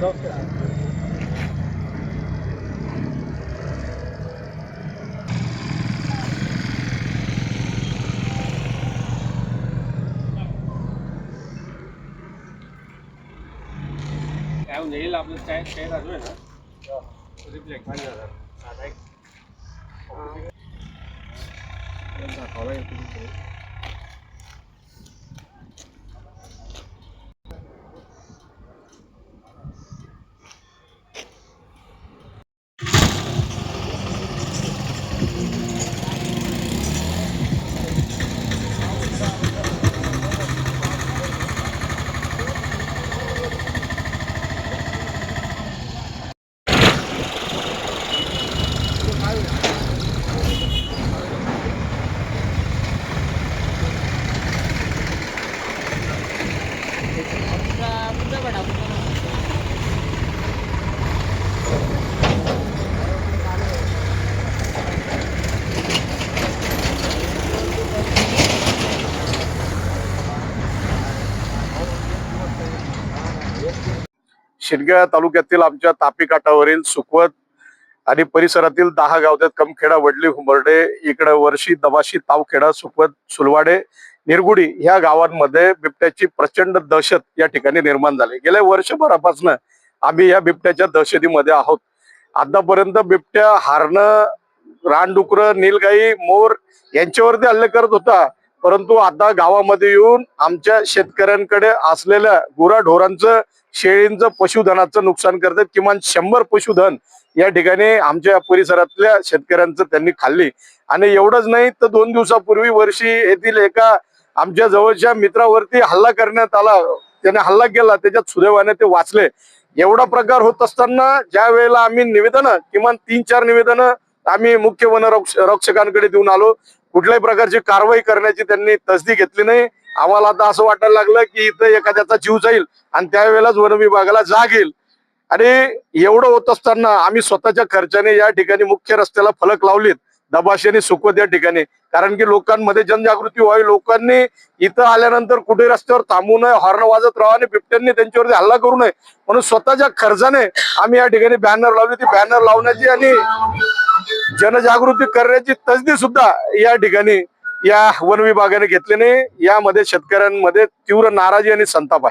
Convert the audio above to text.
Don't એવું જઈએ આપણે ચાય ચાય ના. જોઈએ ને રિપ્લેક પાણી ના થાય आता शिंदखेडा तालुक्यातील आमच्या तापी काठावरील सुकवत आणि परिसरातील दहा गावद्यात कमखेडा वडली हुंबर्डे इकडे वर्षी दबाशी तावखेडा सुखवत सुलवाडे निरगुडी ह्या गावांमध्ये बिबट्याची प्रचंड दहशत या ठिकाणी निर्माण झाली. गेल्या वर्षभरापासून आम्ही या बिबट्याच्या दहशतीमध्ये आहोत. आतापर्यंत बिबट्या हारणं रानडुकर नीलगाई मोर यांच्यावरती हल्ले करत होता. परंतु आता गावामध्ये येऊन आमच्या शेतकऱ्यांकडे असलेल्या गुराढोरांचं शेळींचं पशुधनाचं नुकसान करतात. किमान शंभर पशुधन या ठिकाणी आमच्या परिसरातल्या शेतकऱ्यांचं त्यांनी खाल्ली. आणि एवढंच नाही तर दोन दिवसापूर्वी वर्षी येथील एका आमच्या जवळच्या मित्रावरती हल्ला करण्यात आला. त्याने हल्ला केला. त्याच्यात सुदैवाने ते वाचले. एवढा प्रकार होत असताना ज्या वेळेला आम्ही निवेदन किमान तीन चार निवेदन आम्ही मुख्य वन रक्षकांकडे देऊन आलो. कुठल्याही प्रकारची कारवाई करण्याची त्यांनी तसदी घेतली नाही. आम्हाला आता असं वाटायला लागलं की इथं एखाद्याचा जीव जाईल आणि त्यावेळेलाच वन विभागाला जाग येईल. आणि एवढं होत असताना आम्ही स्वतःच्या खर्चाने या ठिकाणी मुख्य रस्त्याला फलक लावलीत. दबाशाने आणि सुकवत या ठिकाणी. कारण की लोकांमध्ये जनजागृती व्हावी. लोकांनी इथं आल्यानंतर कुठे रस्त्यावर थांबू नये हॉर्न वाजत राहा आणि बिबट्यांनी त्यांच्यावरती हल्ला करू नये. म्हणून स्वतःच्या खर्चाने आम्ही या ठिकाणी बॅनर लावली ती बॅनर लावण्याची आणि जनजागृती करण्याची तजदी सुद्धा या ठिकाणी या वन विभागाने घेतल्याने नाही. यामध्ये शेतकऱ्यांमध्ये तीव्र नाराजी आणि संताप आहे.